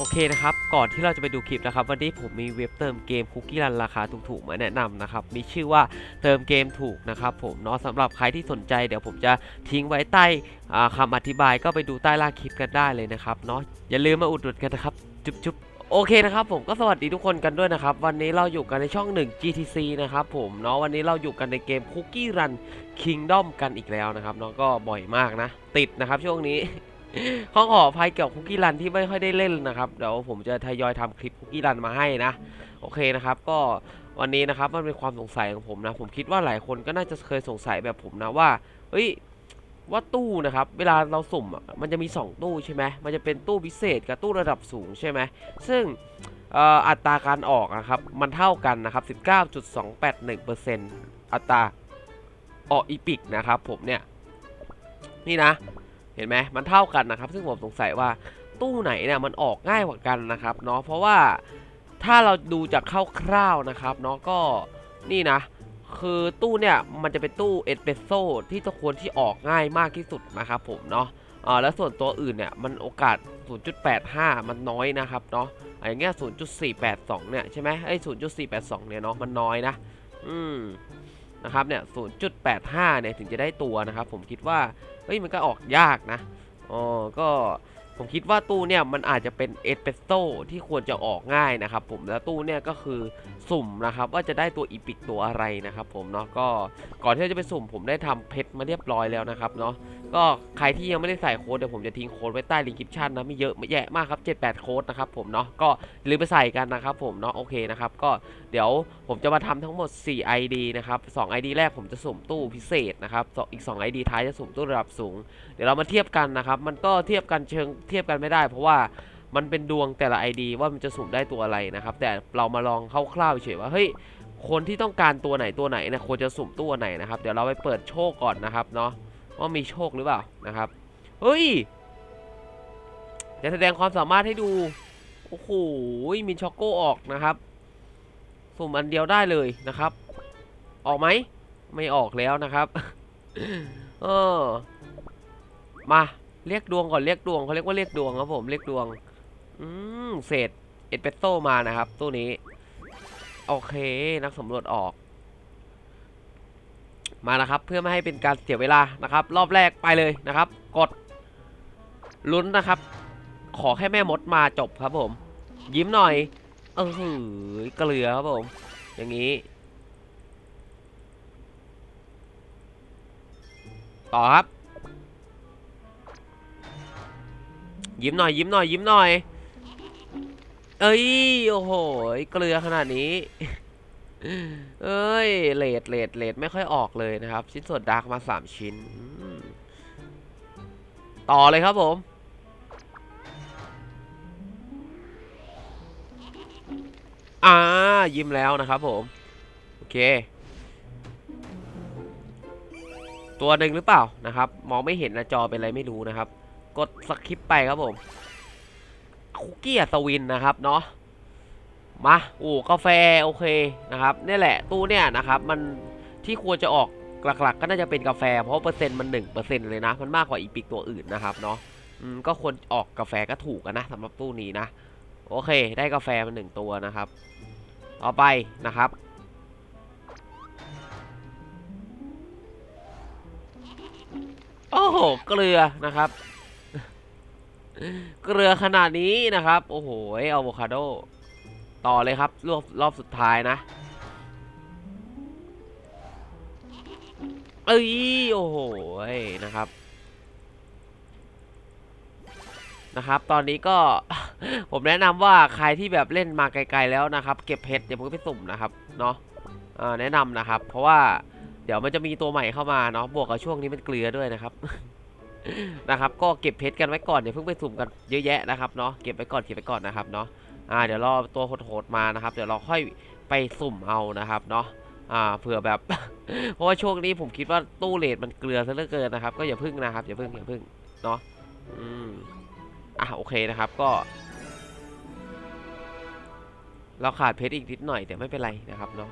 โอเคนะครับ ก่อนที่เราจะไปดูคลิปนะครับ วันนี้ผมมีเว็บเติมเกมคุกกี้รันราคาถูกๆมาแนะนำนะครับ มีชื่อว่าเติมเกมถูกนะครับผมเนาะสำหรับใครที่สนใจเดี๋ยวผมจะทิ้งไว้ใต้อ่าคำอธิบายก็ไปดูใต้ล่างคลิปกันได้เลยนะครับเนาะอย่าลืมมาอุดหนุนกันนะครับจุ๊บจุ๊บโอเคนะครับผมก็สวัสดีทุกคนกันด้วยนะครับ วันนี้เราอยู่กันในช่อง 1 GTC นะครับผมเนาะวันนี้เราอยู่กันในเกมคุกกี้รัน Kingdom กันอีกแล้วนะครับเนาะก็บ่อยมากนะ ติดนะครับช่วงนี้ ข้อขออภัยเกี่ยวกับคุกกี้รันที่ไม่ค่อยได้เล่นนะครับเดี๋ยวผมจะทยอยทำคลิปคุกกี้รันมาให้นะโอเคนะครับ ก็วันนี้นะครับมันเป็นความสงสัยของผมนะ ผมคิดว่าหลายคนก็น่าจะเคยสงสัยแบบผมนะว่าเฮ้ยว่าตู้นะครับ เวลาเราสุ่มมันจะมี 2 ตู้ใช่ไหมมันจะเป็นตู้พิเศษกับตู้ระดับสูงใช่ไหมซึ่งอัตราการออกนะครับ มันเท่ากันนะครับ 19.281%อัตราออกอีพิกนะครับผมเนี่ย นี่นะ เห็นไหมมันเท่ากันนะครับ ซึ่งผมสงสัยว่าตู้ไหนเนี่ยมันออกง่ายกว่ากันนะครับเนาะเพราะว่าถ้าเราดูจากคร่าวๆนะครับเนาะก็นี่นะ คือตู้เนี่ยมันจะเป็นตู้เอสเปรสโซ่ที่จะควรที่ออกง่ายมากที่สุดนะครับผมเนาะอ่าแล้วส่วนตัวอื่นเนี่ยมันโอกาส 0.85 มันน้อยนะครับเนาะอย่างเงี้ย0.482 เนี่ยใช่ไหมไอ้0.482 เนี่ยเนาะมันน้อยนะ อืม นะครับเนี่ย0.85 เนี่ยถึงจะได้ตัวนะครับ ผมคิดว่า เฮ้ยมันก็ออกยากนะอ๋อก็ผมคิดว่าตู้เนี่ยมันอาจจะเป็นเอสเปรสโซ่ที่ควรจะออกง่ายนะครับผมแล้วตู้เนี่ยก็คือ สุ่มนะครับว่าจะได้ตัวอีพิกตัวอะไรนะครับผมเนาะก็ก่อนที่จะไปสุ่มผมได้ทำเพชรมาเรียบร้อยแล้วนะครับเนาะก็ใครที่ยังไม่ได้ใส่โค้ดเดี๋ยวผมจะทิ้งโค้ดไว้ใต้ลิงก์คลิปชั่นนะมีเยอะแยะมากครับ 7-8 โค้ดนะครับผมเนาะก็อย่าลืมไปใส่กันนะครับผมเนาะโอเคนะครับก็เดี๋ยวผมจะมาทำทั้งหมด 4 ID นะครับ2 ID แรกผมจะสุ่มตู้พิเศษนะครับสองอีก 2 ID ท้ายจะสุ่มตู้ระดับสูง เดี๋ยวเรามาเทียบกันนะครับมันก็เทียบกันเชิงเทียบกันไม่ได้ เพราะว่า มันเป็นดวงแต่ละ ID ว่ามันจะสุ่มได้ตัวอะไรนะครับ แต่เรามาลองคร่าวๆเฉยๆว่าเฮ้ยคนที่ต้องการตัวไหนตัวไหนนี่ยควรจะสุ่มตัวไหนนะครับเดี๋ยวเราไปเปิดโชคก่อนนะครับเนาะว่ามีโชคหรือเปล่านะครับเฮ้ยจะแสดงความสามารถให้ดูโอ้โหมีช็อกโกออกนะครับ สุ่มอันเดียวได้เลยนะครับ ออกไหมไม่ออกแล้วนะครับเออมาเรียกดวงก่อนเรียกดวงเขาเรียกว่าเรียกดวงครับผมเรียกดวง อืมเศษเอสเปรสโซมานะครับ ตู้นี้ โอเค นักสำรวจออก มานะครับ เพื่อไม่ให้เป็นการเสียเวลานะครับ รอบแรกไปเลยนะครับ กดลุ้นนะครับ ขอแค่แม่มดมาจบครับผม ยิ้มหน่อย เออหือเกลือครับผม อย่างนี้ ต่อครับ ยิ้มหน่อย ยิ้มหน่อย ยิ้มหน่อย เอ้ย โอ้โห เกลือขนาดนี้ เอ้ย เลดเลดเลดไม่ค่อยออกเลยนะครับ ชิ้นส่วนดาร์กมา3ชิ้น ต่อเลยครับผม อ่า ยิ้มแล้วนะครับผม โอเค ตัวหนึ่งหรือเปล่านะครับ มองไม่เห็นนะจอเป็นอะไรไม่รู้นะครับ กดสคริปไปครับผม คุกกี้อัศวินนะครับเนาะมาโอ้กาแฟโอเคนะครับนี่แหละตู้เนี่ยนะครับมันที่ควรจะออกหลักๆก็น่าจะเป็นกาแฟ เพราะเปอร์เซ็นต์มัน1%เปอร์เซ็นต์เลยนะ มันมากกว่าอีพิกตัวอื่นนะครับเนาะอืมก็ควรออกกาแฟก็ถูกนะสำหรับตู้นี้นะ โอเค ได้กาแฟมาหนึ่งตัวนะครับต่อไปนะครับโอ้โหเกลือนะครับ เกลือขนาดนี้นะครับ โอ้โหอะโวคาโด ต่อเลยครับ รอบรอบสุดท้ายนะ เอ้ย โอ้โหนะครับ นะครับ ตอนนี้ก็ ผมแนะนำว่าใครที่แบบเล่นมาไกลๆแล้วนะครับ เก็บเพชรอย่าเพิ่งไปสุ่มนะครับ เนาะแนะนำนะครับ เพราะว่าเดี๋ยวมันจะมีตัวใหม่เข้ามาเนาะ บวกกับช่วงนี้มันเกลือด้วยนะครับ นะครับ ก็เก็บเพชรกันไว้ก่อนอย่าเพิ่งไปสุ่มกันเยอะแยะนะครับเนาะเก็บไว้ก่อนเก็บไว้ก่อนนะครับเนาะอ่าเดี๋ยวรอตัวโหดๆมานะครับ เดี๋ยวเราค่อยไปสุ่มเอานะครับเนาะอ่าเผื่อแบบ เพราะว่าช่วงนี้ผมคิดว่าตู้เลทมันเกลือซะเหลือเกินนะครับ ก็อย่าพึ่งนะครับอย่าพึ่งอย่าพึ่งเนาะอืมอะโอเคนะครับก็ เราขาดเพชรอีกนิดหน่อยแต่ไม่เป็นไรนะครับเนาะ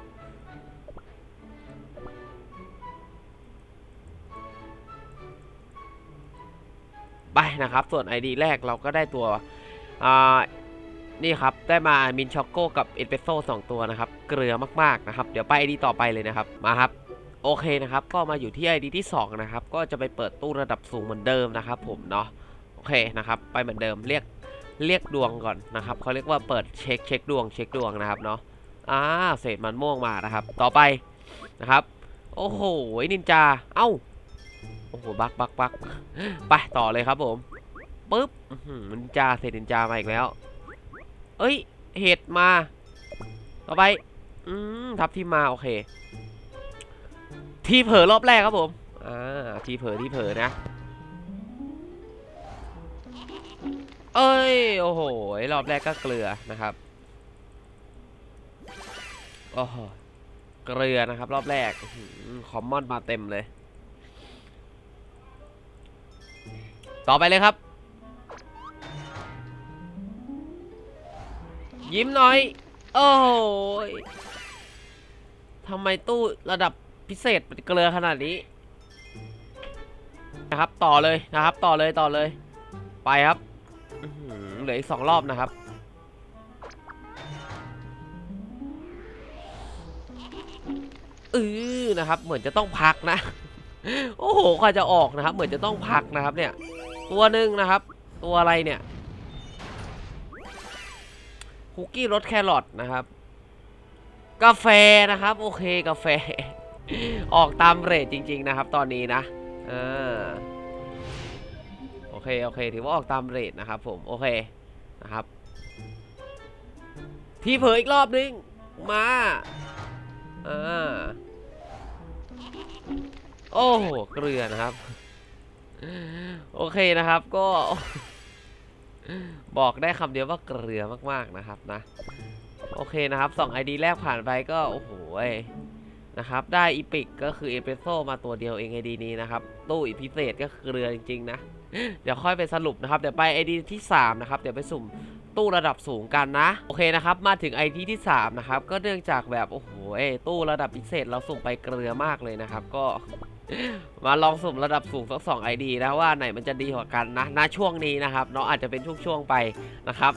นะครับ ส่วน ID แรกเราก็ได้ตัวอ่านี่ครับ ได้มามินช็อกโกกับเอสเปรสโซ่สองตัวนะครับ เกลือมากๆนะครับ เดี๋ยวไปไอดีต่อไปเลยนะครับ มาครับ โอเคนะครับ ก็มาอยู่ที่ไอดีที่ 2 นะครับ ก็จะไปเปิดตู้ระดับสูงเหมือนเดิมนะครับ ผมเนาะ โอเคนะครับ ไปเหมือนเดิม เรียก เรียกดวงก่อนนะครับเขาเรียกว่าเปิดเช็คเช็คดวงเช็คดวงนะครับเนาะ อ่า เศษมันม่วงมานะครับ ต่อไปนะครับ โอ้โห นินจา เอ้า อ้โหบักบักบักไปต่อเลยครับผมปึ๊บอื้อหือนินจาเศษนินจามาอีกแล้ว เอ้ย เห็ดมา ต่อไป อืมทับที่มา โอเค ทีเผลอรอบแรกครับผม อ่า ทีเผลอที่เผลอนะ เอ้ย โอ้โห รอบแรกก็เกลือนะครับ โอ้โห เกลือนะครับ รอบแรก คอมมอนมาเต็มเลย ต่อไปเลยครับ ยิ้มหน่อย โอ้ยทำไมตู้ระดับพิเศษเป็นเกลือขนาดนี้ นะครับต่อเลยนะครับ ต่อเลยต่อเลย ไปครับเหลืออีกสองรอบนะครับเออนะครับ เหมือนจะต้องพักนะ โอ้โหกว่าจะออกนะครับ เหมือนจะต้องพักนะครับเนี่ย ตัวหนึ่งนะครับ ตัวอะไรเนี่ยคุกกี้รสแครอทนะครับ กาแฟนะครับ โอเคกาแฟ ออกตามเรทจริง ๆ นะครับ ตอนนี้นะอ่าโอเคโอเค ถือว่าออกตามเรทนะครับ ผมโอเคนะครับ ที่เผยอีกรอบนึงมาอ่าโอ้เกลือนะครับ โอเคนะครับก็ บอกได้คำเดียวว่าเกลือมากๆนะครับนะ โอเคนะครับสอง ID แรกผ่านไปก็ โอ้โหนะครับ ได้อีพิกก็คือเอเปรสโซมาตัวเดียวเอง ID นี้นะครับ ตู้อีพิเศษก็เกลือจริงๆนะ เดี๋ยวค่อยไปสรุปนะครับ เดี๋ยวไป ID ที่ 3 นะครับ เดี๋ยวไปสุ่มตู้ระดับสูงกันนะ โอเคนะครับ มาถึง ID ที่ 3 นะครับ ก็เนื่องจากแบบ โอ้โหยตู้ระดับพิเศษเราสุ่มไปเกลือมากเลยนะครับ ก็ มาลองสุ่มระดับสูงสักสองไอดีนะว่าไหนมันจะดีกว่ากันนะณช่วงนี้นะครับเนาะอาจจะเป็นช่วงๆไปนะครับ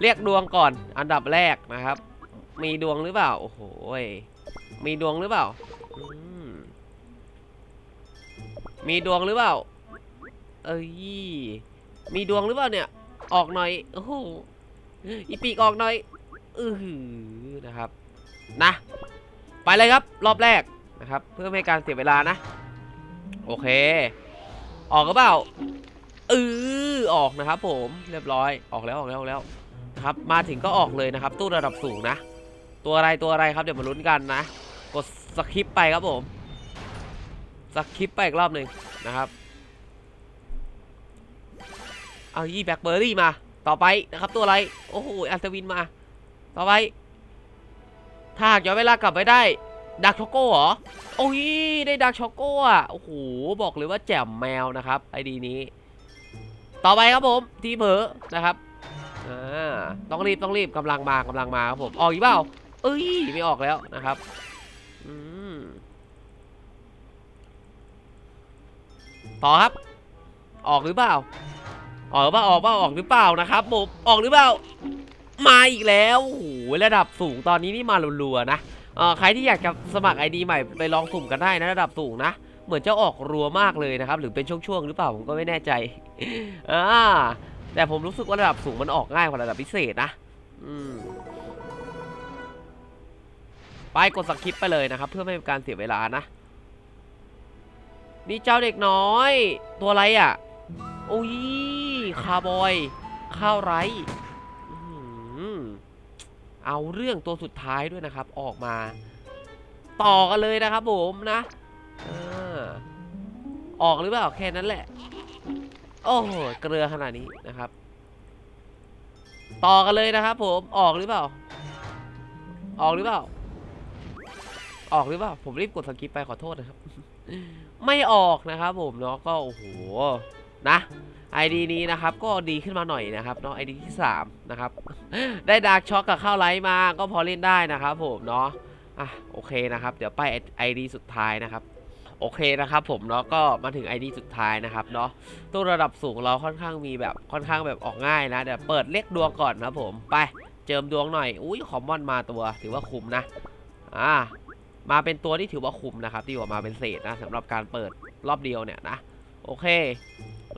เรียกดวงก่อนอันดับแรกนะครับ มีดวงหรือเปล่าโอ้โหมีดวงหรือเปล่ามีดวงหรือเปล่า เอ้ยมีดวงหรือเปล่าเนี่ย ออกหน่อยโอ้โหอีปีกออกหน่อยอือนะครับนะ ไปเลยครับ รอบแรก นะครับ เพื่อไม่ให้การเสียเวลานะ โอเค ออกหรือเปล่าเออออกนะครับ ผมเรียบร้อยออกแล้วออกแล้วออกแล้วนะครับ มาถึงก็ออกเลยนะครับ ตู้ระดับสูงนะ ตัวอะไรตัวอะไรครับเดี๋ยวมาลุ้นกันนะ กดสคริปไปครับผมสคริปไปอีกรอบหนึ่งนะครับเอายี่แบ็คเบอร์รี่มา ต่อไปนะครับ ตัวอะไร โอ้โหอัศวินมา ต่อไป ถ้าหากย้อนเวลากลับไปได้ ดักช็อกโก้เหรอ โอ้ย ได้ดักช็อกโก้อะโอ้โห บอกเลยว่าแจ่มแมวนะครับไอดีนี้ ต่อไปครับผมทีเผลอนะครับอ่าต้องรีบต้องรีบกำลังมากำลังมาครับผม ออกอีกเปล่า เอ้ย ไม่ออกแล้วนะครับ อืม ต่อครับ ออกหรือเปล่า ออกหรือเปล่าออกเปล่าออกหรือเปล่านะครับผม ออกหรือเปล่า มาอีกแล้ว โอ้โห ระดับสูงตอนนี้นี่มารัวๆนะ เอ่อใครที่อยากจะสมัคร ID ใหม่ไปลองสุ่มกันได้นะระดับสูงนะ เหมือนจะออกรัวมากเลยนะครับ หรือเป็นช่วงๆหรือเปล่าผมก็ไม่แน่ใจอ่าแต่ผมรู้สึกว่าระดับสูงมันออกง่ายกว่าระดับพิเศษนะอืมไปกดสคิปไปเลยนะครับ เพื่อไม่เป็นการเสียเวลานะนี่เจ้าเด็กน้อย ตัวอะไรอะโอ้ยคาร์บอย ข้าวไรอื เอาเรื่องตัวสุดท้ายด้วยนะครับ ออกมา ต่อกันเลยนะครับผมนะออออกหรือเปล่าแค่นั้นแหละ โอ้โหเกลือขนาดนี้นะครับ ต่อกันเลยนะครับ ผมออกหรือเปล่า ออกหรือเปล่า ออกหรือเปล่า ผมรีบกดสกิปไปขอโทษนะครับ ไม่ออกนะครับผมเนาะก็โอ้โห นะ ID นี้นะครับก็ดีขึ้นมาหน่อยนะครับเนาะ ID ที่ 3 นะครับ ได้ดาร์กช็อคกับข้าวไลท์มาก็พอเล่นได้นะครับผมเนาะอะโอเคนะครับ เดี๋ยวไป ID สุดท้ายนะครับโอเคนะครับผมเนาะก็มาถึง ID สุดท้ายนะครับเนาะตู้ระดับสูงเราค่อนข้างมีแบบค่อนข้างแบบออกง่ายนะเดี๋ยวเปิดเลขดวงก่อนนะครับผมไปเจิมดวงหน่อยอุ้ยคอมมอนมาตัวถือว่าคุ้มนะอ่ามาเป็นตัวที่ถือว่าคุ้มนะครับที่ว่ามาเป็นเศษนะสำหรับการเปิดรอบเดียวเนี่ยนะ โอเค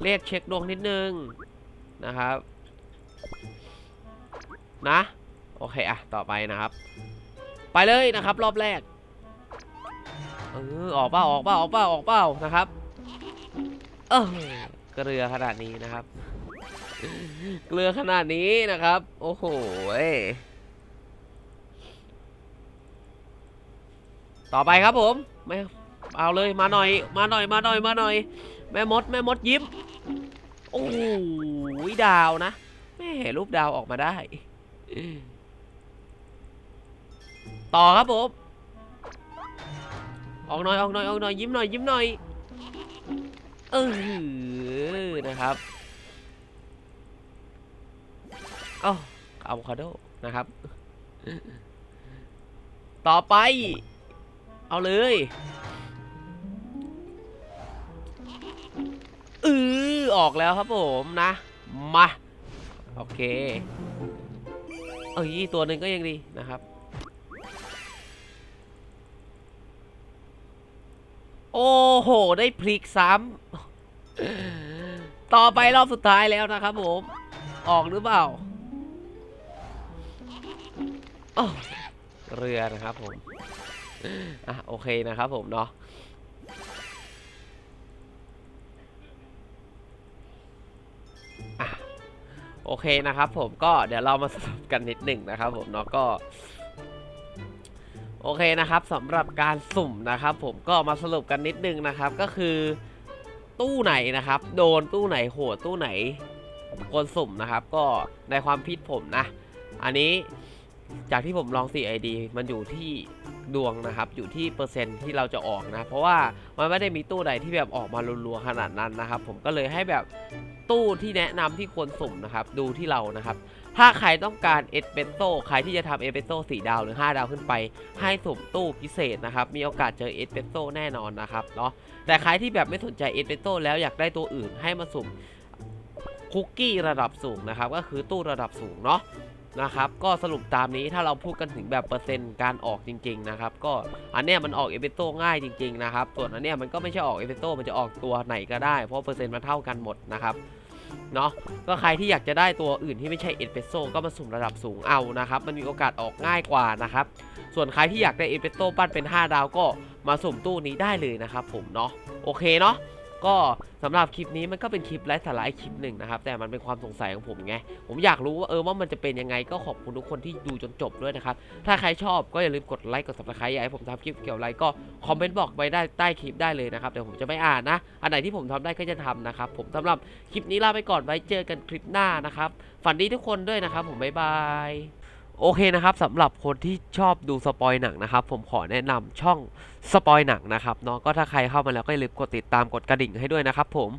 เรียกเช็คดวงนิดนึงนะครับ นะ โอเคอะต่อไปนะครับ ไปเลยนะครับ รอบแรกเออออกเปล่าออกเปล่าออกเปล่าออกเปล่านะครับ เออเกลือขนาดนี้นะครับ เกลือขนาดนี้นะครับ โอ้โหต่อไปครับผมไม่เอาเลยมาหน่อย มาหน่อยมาหน่อยมาหน่อย แม่มดแม่มดยิ้ม โอ้โหดาวนะแม่รูปดาวออกมาได้ ต่อครับผม ออกหน่อยออกหน่อยออกหน่อยยิ้มหน่อยยิ้มหน่อย เออนะครับเอ้าอะโวคาโดนะครับ ต่อไป เอาเลย เออออกแล้วครับผมนะ มา โอเค เอ้ยตัวหนึ่งก็ยังดีนะครับ โอ้โห ได้พลิกซ้ำต่อไปรอบสุดท้ายแล้วนะครับผม ออกหรือเปล่าเรือนะครับผม อะโอเคนะครับผมเนาะ อเคนะครับผมก็เดี๋ยวเรามาสรุปกันนิดหนึ่งนะครับผมเนาะก็โอเคนะครับสำหรับการสุ่มนะครับผมก็มาสรุปกันนิดนึงนะครับ ก็คือตู้ไหนนะครับ โดนตู้ไหนโหดตู้ไหนคนสุ่มนะครับ ก็ในความคิดผมนะ อันนี้จากที่ผมลอง 4ID มันอยู่ที่ดวงนะครับ อยู่ที่เปอร์เซ็นต์ที่เราจะออกนะ เพราะว่ามันไม่ได้มีตู้ใดที่แบบออกมารัวๆขนาดนั้นนะครับ ผมก็เลยให้แบบ ตู้ที่แนะนำที่ควรสุ่มนะครับ ดูที่เรานะครับ ถ้าใครต้องการเอสเปนโซใครที่จะทำเอสเปนโซ่สี่ดาวหรือ 5 ดาวขึ้นไป ให้สุ่มตู้พิเศษนะครับ มีโอกาสเจอเอสเปนโซแน่นอนนะครับเนาะแต่ใครที่แบบไม่สนใจเอสเปนโซแล้วอยากได้ตัวอื่นให้มาสุ่มคุกกี้ระดับสูงนะครับ ก็คือตู้ระดับสูงเนาะ นะครับก็สรุปตามนี้ถ้าเราพูดกันถึงแบบเปอร์เซ็นต์การออกจริงๆนะครับก็อันเนี้ยมันออกเอสเปรสโซ่ง่ายจริงๆนะครับส่วนอันเนี้ยมันก็ไม่ใช่ออกเอสเปรสโซ่มันจะออกตัวไหนก็ได้เพราะเปอร์เซ็นต์มันเท่ากันหมดนะครับเนาะก็ใครที่อยากจะได้ตัวอื่นที่ไม่ใช่เอสเปรสโซก็มาสุ่มระดับสูงเอานะครับมันมีโอกาสออกง่ายกว่านะครับส่วนใครที่อยากได้เอสเปรสโซปั้นเป็น 5 ดาวก็มาสุ่มตู้นี้ได้เลยนะครับผมเนาะโอเคเนาะ ก็สำหรับคลิปนี้มันก็เป็นคลิปไร้สาระคลิปหนึ่งนะครับ แต่มันเป็นความสงสัยของผมไง ผมอยากรู้ว่าเออว่ามันจะเป็นยังไงก็ขอบคุณทุกคนที่ดูจนจบด้วยนะครับ ถ้าใครชอบก็อย่าลืมกดไลค์กด subscribe อยากให้ผมทำคลิปเกี่ยวอะไรก็คอมเมนต์บอกไว้ได้ใต้คลิปได้เลยนะครับเดี๋ยวผมจะไม่อ่านนะ อันไหนที่ผมทำได้ก็จะทำนะครับผมสำหรับคลิปนี้ลาไปก่อนไว้เจอกันคลิปหน้านะครับฝันดีทุกคนด้วยนะครับผมบ๊ายบาย โอเคนะครับสำหรับคนที่ชอบดูสปอยหนังนะครับ ผมขอแนะนำช่องสปอยหนังนะครับเนาะก็ถ้าใครเข้ามาแล้วก็อย่าลืมกดติดตามกดกระดิ่งให้ด้วยนะครับผม